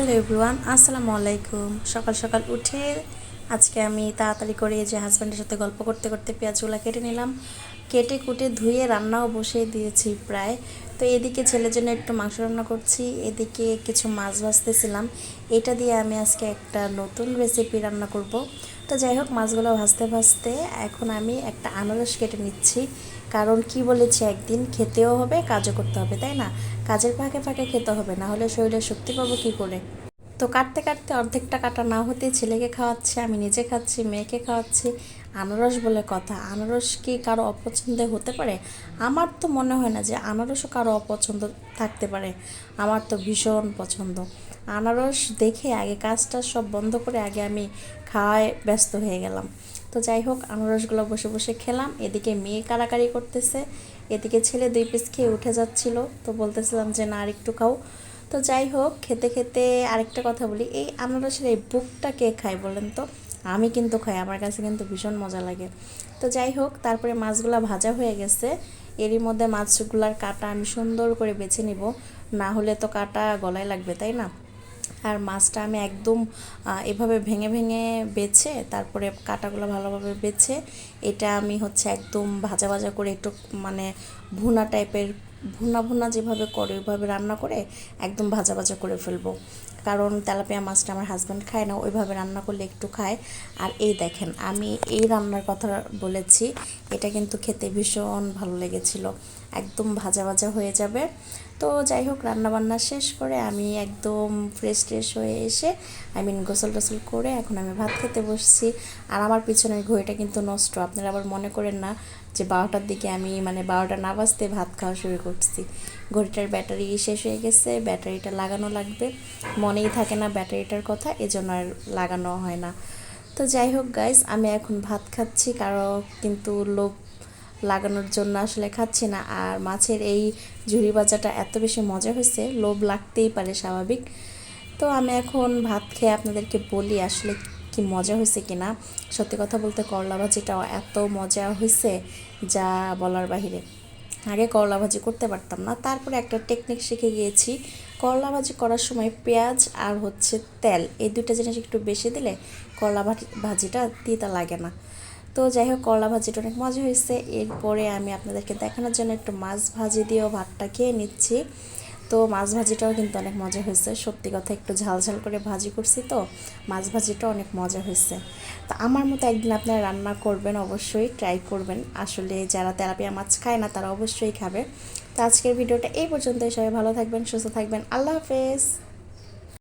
Hello everyone আসসালামু আলাইকুম। সকাল সকাল উঠে আজকে আমি তাড়াতাড়ি করে যে হাজব্যান্ডের সাথে গল্প করতে করতে পেঁয়াজগুলো কেটে নিলাম। কেটে কুটে ধুয়ে রান্নাও বসিয়ে দিয়েছি প্রায়। তো এদিকে ছেলের জন্য একটু মাংস রান্না করছি, এদিকে কিছু মাছ ভাজতেছিলাম। এটা দিয়ে আমি আজকে একটা নতুন রেসিপি রান্না করব। তো যাই হোক মাছগুলো ভাজতে ভাজতে এখন আমি একটা আনারস কেটে নিচ্ছি। কারণ কি বলেছি, একদিন খেতেও হবে, কাজও করতে হবে, তাই না? কাজের ফাঁকে ফাঁকে খেতে হবে, না হলে শরীরে শক্তি পাবো কী করে? তো কাটতে কাটতে অর্ধেকটা কাটা না হতে ছেলেকে খাওয়াচ্ছি, আমি নিজে খাচ্ছি, মেয়েকে খাওয়াচ্ছি। আনারস বলে কথা। আনারস কি কারও অপছন্দে হতে পারে? আমার তো মনে হয় না যে আনারসও কারও অপছন্দ থাকতে পারে। আমার তো ভীষণ পছন্দ। আনারস দেখে আগে কাজটা সব বন্ধ করে আগে আমি খাওয়ায় ব্যস্ত হয়ে গেলাম। তো যাই হোক, আনারসগুলো বসে বসে খেলাম। এদিকে মেয়ে কারাকারি করতেছে। এদিকে ছেলে দুই পিস খেয়ে উঠে যাচ্ছিল। তো বলতেছিলাম যে, না, আর একটু খাও। তো যাই হোক, খেতে খেতে আরেকটা কথা বলি। এই আনারসের এই বুকটা কে খায় বলেন তো? আমি কিন্তু খাই, আমার কাছে কিন্তু ভীষণ মজা লাগে। তো যাই হোক, তারপরে মাছগুলা ভাজা হয়ে গেছে। এরই মধ্যে মাছগুলার কাটা আমি সুন্দর করে বেছে নিব। না হলে তো কাটা গলায় লাগবে, তাই না? আর মাছটা আমি একদম এভাবে ভেঙে ভেঙে বেছে, তারপরে কাটাগুলো ভালোভাবে বেছে, এটা আমি হচ্ছে একদম ভাজা ভাজা করে একটু মানে ভুনা টাইপের ভুনা ভুনা যেভাবে করে, ওইভাবে রান্না করে একদম ভাজা ভাজা করে ফেলব। কারণ তেলাপিয়া মাছটা আমার হাজব্যান্ড খায় না, ওইভাবে রান্না করলে একটু খায়। আর এই দেখেন, আমি এই রান্নার কথা বলেছি, এটা কিন্তু খেতে ভীষণ ভালো লেগেছিল। একদম ভাজা ভাজা হয়ে যাবে। তো যাই হোক, রান্নাবান্না শেষ করে আমি একদম ফ্রেশ ট্রেশ হয়ে এসে আই মিন গোসল টোসল করে এখন আমি ভাত খেতে বসছি। আর আমার পিছনের ঘড়িটা কিন্তু নষ্ট, আপনারা আবার মনে করেন না যে বারোটার দিকে আমি মানে বারোটা না বাজতে ভাত খাওয়া শুরু করছি। ঘড়িটার ব্যাটারি শেষ হয়ে গেছে, ব্যাটারিটা লাগানো লাগবে। মনেই থাকে না ব্যাটারিটার কথা, এজন্য আর লাগানো হয় না। তো যাই হোক গাইস আমি এখন ভাত খাচ্ছি, কারও কিন্তু লোভ লাগানোর জন্য আসলে খাচ্ছি না। আর মাছের এই ঝুড়ি ভাজাটা এত বেশি মজা হয়েছে, লোভ লাগতেই পারে স্বাভাবিক। তো আমি এখন ভাত খেয়ে আপনাদেরকে বলি আসলে কি মজা হয়েছে কি না সত্যি কথা বলতে করলা ভাজিটাও এত মজা হয়েছে যা বলার বাহিরে। আগে করলা ভাজি করতে পারতাম না। তারপরে একটা টেকনিক শিখে গিয়েছি। করলা ভাজি করার সময় পেঁয়াজ আর হচ্ছে তেল, এই দুটো জিনিস একটু বেশি দিলে করলা ভাজিটা তিতা লাগে না। তো যাই হোক করলা ভাজিটা অনেক মজা হয়েছে। এরপরে আমি আপনাদেরকে দেখানোর জন্য একটু মাছ ভাজি দিয়েও ভাতটা খেয়ে নিচ্ছি। তো মাছ ভাজিটাও কিন্তু অনেক মজা হয়েছে। সত্যি কথা একটু ঝাল ঝাল করে ভাজি করছি তো, মাছ ভাজিটাও অনেক মজা হয়েছে। তো আমার মতো একদিন আপনারা রান্না করবেন অবশ্যই ট্রাই করবেন। আসলে যারা তেলাপিয়া মাছ খায় না, তারা অবশ্যই খাবে। তো আজকের ভিডিওটা এই পর্যন্তই। সবাই ভালো থাকবেন, সুস্থ থাকবেন। আল্লাহ হাফেজ।